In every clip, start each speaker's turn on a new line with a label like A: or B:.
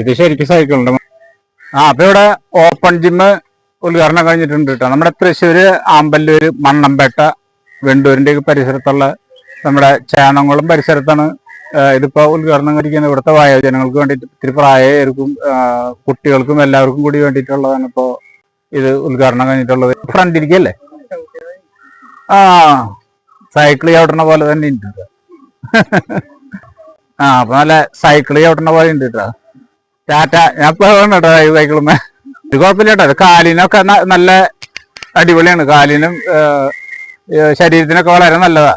A: ഇത് ശരിക്കും സൈക്കിൾ മ- ആ അപ്പൊ ഇവിടെ ഓപ്പൺ ജിമ്മ് ഉദ്ഘാടനം കഴിഞ്ഞിട്ടുണ്ട് കേട്ടോ നമ്മുടെ തൃശ്ശൂര് ആമ്പല്ലൂര് മണ്ണമ്പേട്ട വെണ്ടൂരിന്റെ പരിസരത്തുള്ള നമ്മുടെ ചേന്നംകുളം പരിസരത്താണ് ഇതിപ്പോ ഉദ്ഘാടനം കഴിക്കുന്നത്. ഇവിടുത്തെ വയോജനങ്ങൾക്ക് വേണ്ടിയിട്ട് ഇത്തിരി പ്രായർക്കും കുട്ടികൾക്കും എല്ലാവർക്കും കൂടി വേണ്ടിയിട്ടുള്ളതാണ് ഇപ്പോ ഇത് ഉദ്ഘാടനം കഴിഞ്ഞിട്ടുള്ളത്. ഫ്രണ്ടിരിക്കല്ലേ ആ സൈക്കിൾ ചവിട്ടണ പോലെ തന്നെ ഉണ്ട് ആ അപ്പൊ നല്ല സൈക്കിൾ ചവിട്ടണ പോലെ ഉണ്ട് കേട്ടോ ടാറ്റ. ഞാൻ ഇപ്പൊ കേട്ടോ ഈ സൈക്കിളുമ്മേ ഒരു കുഴപ്പമില്ല കേട്ടോ. കാലിനൊക്കെ നല്ല അടിപൊളിയാണ്. കാലിനും ശരീരത്തിനൊക്കെ വളരെ നല്ലതാ.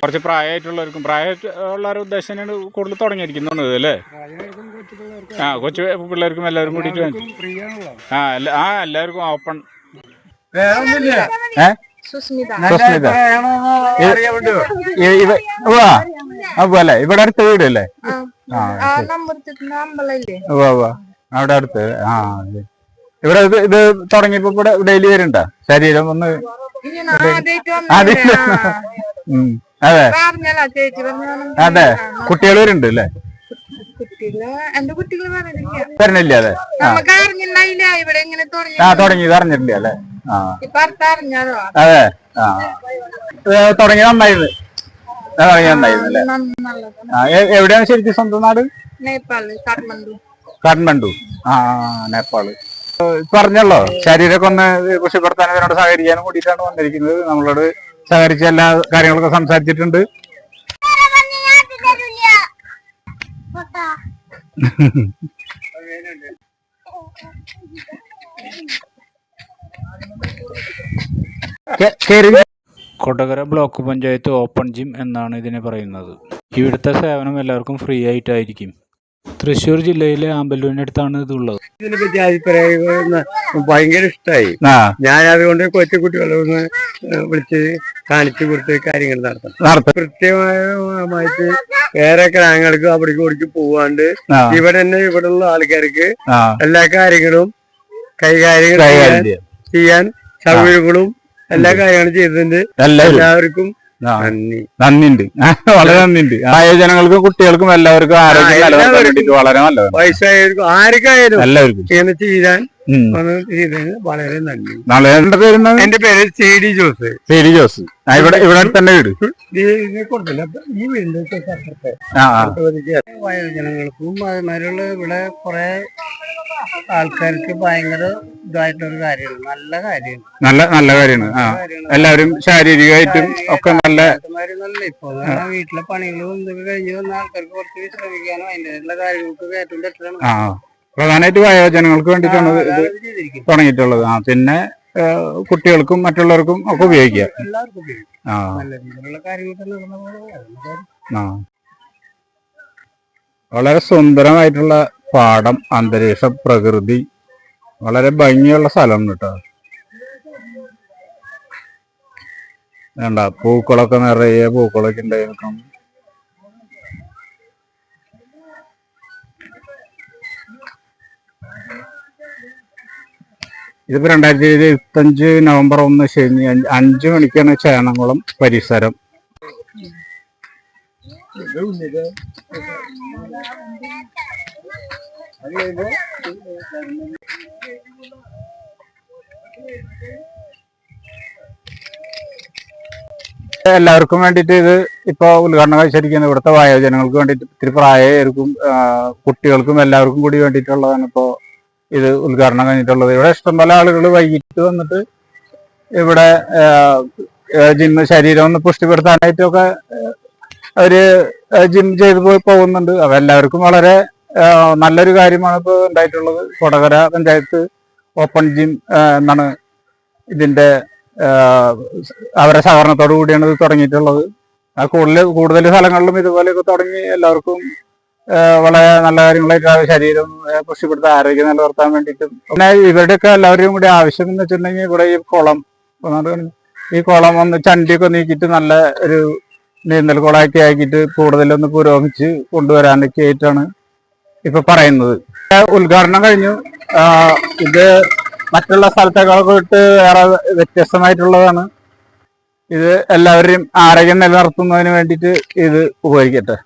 A: കുറച്ച് പ്രായമായിട്ടുള്ളവർക്കും പ്രായമുള്ളവരുടെ ഉദ്ദേശം തന്നെയാണ് കൂടുതൽ തുടങ്ങിയിരിക്കുന്നുണ്ട് അല്ലേ? ആ കൊച്ചു പിള്ളേർക്കും എല്ലാവരും കൂടിയിട്ട് ആ ആ എല്ലാവർക്കും ഓപ്പൺ. ഏ?
B: സുസ്മിത.
A: ഇവിടെ അടുത്ത് വീടല്ലേ. അവിടെ അടുത്ത്. ആ. ഇവിടെ ഇത് ഇത് തുടങ്ങിയപ്പോ ഇവിടെ ഡെയിലി വരുണ്ട ശരീരം ഒന്ന് അതെ. അതെ. കുട്ടികൾ വരുന്നുണ്ട് അല്ലേ? വരണില്ലേ അതെ. ആ. തുടങ്ങി അറിഞ്ഞിട്ടില്ല അല്ലേ? അതെ. ആ. തുടങ്ങി നന്നായിരുന്നു. തുടങ്ങി അല്ലേ? എവിടെയാണ് ശരിക്കും സ്വന്തം നാട്?
B: നേപ്പാൾ കാഠ്മണ്ഡു.
A: ആ നേപ്പാൾ. പറഞ്ഞല്ലോ ശരീരമൊക്കെ ഒന്ന് പുഷ്ടിപ്പെടുത്താൻ ഇതിനോട് സഹകരിക്കാനും കൂടിയിട്ടാണ് വന്നിരിക്കുന്നത്. നമ്മളോട് സഹകരിച്ച എല്ലാ കാര്യങ്ങളൊക്കെ സംസാരിച്ചിട്ടുണ്ട് കേ- കേറി
C: Kodakara block panchayat open gym എന്നാണ് ഇതിനെ പറയുന്നത്. ഇവിടുത്തെ സേവനം എല്ലാവർക്കും ഫ്രീ ആയിട്ടായിരിക്കും. തൃശ്ശൂർ ജില്ലയിലെ ആമ്പല്ലൂരിനടുത്താണ് ഇതുള്ളത്.
D: ഇതിനെ പറ്റി അഭിപ്രായം ഭയങ്കര ഇഷ്ടമായി ഞാൻ അതുകൊണ്ട് കൊച്ചു കുട്ടികളെ ഒന്ന് വിളിച്ച് കാണിച്ചു കൊടുത്ത് കാര്യങ്ങൾ നടത്തണം
A: നടത്ത.
D: കൃത്യമായിട്ട് വേറെ ഗ്രാമങ്ങൾക്ക് അവിടേക്ക് ഇവിടേക്ക് പോവാണ്ട് ഇവിടെ തന്നെ ഇവിടെ ഉള്ള ആൾക്കാർക്ക് എല്ലാ കാര്യങ്ങളും കൈകാര്യം
A: കൈകാര്യം
D: ചെയ്യാൻ-
A: ചെയ്യാം.
D: ചെയ്യാൻ സൗകര്യങ്ങളും എല്ലാ കാര്യങ്ങളും ചെയ്തിട്ടുണ്ട് എല്ലാവർക്കും
A: നന്ദിണ്ട് വളരെ നന്ദിണ്ട് വയോജനങ്ങൾക്കും കുട്ടികൾക്കും എല്ലാവർക്കും ആരോഗ്യം നിലനിർത്താൻ. വേണ്ടിയിട്ട് വളരെ നല്ലതാണ്.
D: വയസ്സായവർക്കും ആർക്കായാലും
A: എല്ലാവർക്കും.
D: ഇങ്ങനെ ചെയ്യാൻ. വളരെ നന്ദി.
A: നാളെ പേരുന്ന
D: എന്റെ പേര് സി ഡി ജോസ്.
A: ശരി ജോസ്. ആ, ഇവിടെ ഇവിടെ തന്നെ വീട്.
D: കൊടുത്തില്ല. ഈ വീടിന്റെ വയോജനങ്ങൾക്കും അതുമാതിരിയുള്ള ഇവിടെ കുറെ ആൾക്കാർക്ക് ഭയങ്കര ഇതായിട്ടൊരു കാര്യമാണ്. നല്ല കാര്യമാണ്.
A: നല്ല നല്ല കാര്യമാണ്. ആ. എല്ലാവരും ശാരീരികമായിട്ടും ഒക്കെ നല്ല
D: ഇപ്പൊ വീട്ടിലെ പണികളും ഇതൊക്കെ കഴിഞ്ഞ് വന്ന ആൾക്കാർക്ക് കുറച്ച് വിശ്രമിക്കാനും അതിന്റെതായിട്ടുള്ള കാര്യങ്ങൾക്ക് ഏറ്റവും ബെറ്ററാണ്
A: ആ. പ്രധാനമായിട്ട് വയോജനങ്ങൾക്ക് വേണ്ടിയിട്ടാണ് ഇത് തുടങ്ങിയിട്ടുള്ളത്. ആ പിന്നെ കുട്ടികൾക്കും മറ്റുള്ളവർക്കും ഒക്കെ ഉപയോഗിക്കാം. ആ. ആ. വളരെ സുന്ദരമായിട്ടുള്ള പാടം അന്തരീക്ഷ പ്രകൃതി വളരെ ഭംഗിയുള്ള സ്ഥലം കേട്ടോ. വേണ്ട പൂക്കളൊക്കെ നിറയെ പൂക്കളൊക്കെ ഉണ്ടായിരിക്കും ഇതിപ്പോ രണ്ടായിരത്തി ഇരുപത്തഞ്ച് നവംബർ ഒന്ന് ശനി അഞ്ച് മണിക്കാണ് ചേന്നംകുളം പരിസരം. എല്ലാവർക്കും വേണ്ടിയിട്ട് ഇത് ഇപ്പൊ ഉദ്ഘാടനം കഴിച്ചിരിക്കുന്നത് ഇവിടുത്തെ വയോജനങ്ങൾക്ക് വേണ്ടിയിട്ട് ഇത്തിരി പ്രായർക്കും കുട്ടികൾക്കും എല്ലാവർക്കും കൂടി വേണ്ടിയിട്ടുള്ളതാണ് ഇപ്പോ ഇത് ഉദ്ഘാടനം കഴിഞ്ഞിട്ടുള്ളത്. ഇവിടെ ഇഷ്ടംപോലെ ആളുകൾ വൈകിട്ട് വന്നിട്ട് ഇവിടെ ജിമ്മ് ശരീരം ഒന്ന് പുഷ്ടിപ്പെടുത്താനായിട്ടൊക്കെ അവർ ജിം ചെയ്ത് പോയി പോകുന്നുണ്ട്. അവ എല്ലാവർക്കും വളരെ നല്ലൊരു കാര്യമാണ് ഇപ്പോൾ ഉണ്ടായിട്ടുള്ളത്. കൊടകര പഞ്ചായത്ത് ഓപ്പൺ ജിം എന്നാണ് ഇതിന്റെ അവരെ സഹകരണത്തോടു കൂടിയാണ് ഇത് തുടങ്ങിയിട്ടുള്ളത്. കൂടുതൽ കൂടുതൽ സ്ഥലങ്ങളിലും ഇതുപോലെയൊക്കെ തുടങ്ങി എല്ലാവർക്കും വളരെ നല്ല കാര്യങ്ങളായിട്ട് ശരീരം പുഷ്ടിപ്പെടുത്ത ആരോഗ്യം നിലനിർത്താൻ വേണ്ടിയിട്ടും. പിന്നെ ഇവരുടെയൊക്കെ എല്ലാവരുടെയും കൂടി ആവശ്യം എന്ന് വെച്ചിട്ടുണ്ടെങ്കിൽ ഇവിടെ ഈ കുളം ഈ കുളം ഒന്ന് ചണ്ടിയൊക്കെ നീക്കിയിട്ട് നല്ല ഒരു നീന്തൽ കുളമൊക്കെ ആക്കിയിട്ട് കൂടുതലൊന്ന് പുരോഗമിച്ച് കൊണ്ടുവരാനൊക്കെ ആയിട്ടാണ് ഇപ്പൊ പറയുന്നത്. ഉദ്ഘാടനം കഴിഞ്ഞു. ഇത് മറ്റുള്ള സ്ഥലത്തേക്കാളൊക്കെ വിട്ട് വേറെ വ്യത്യസ്തമായിട്ടുള്ളതാണ്. ഇത് എല്ലാവരെയും ആരോഗ്യം നിലനിർത്തുന്നതിന് വേണ്ടിയിട്ട് ഇത് ഉപകരിക്കട്ടെ.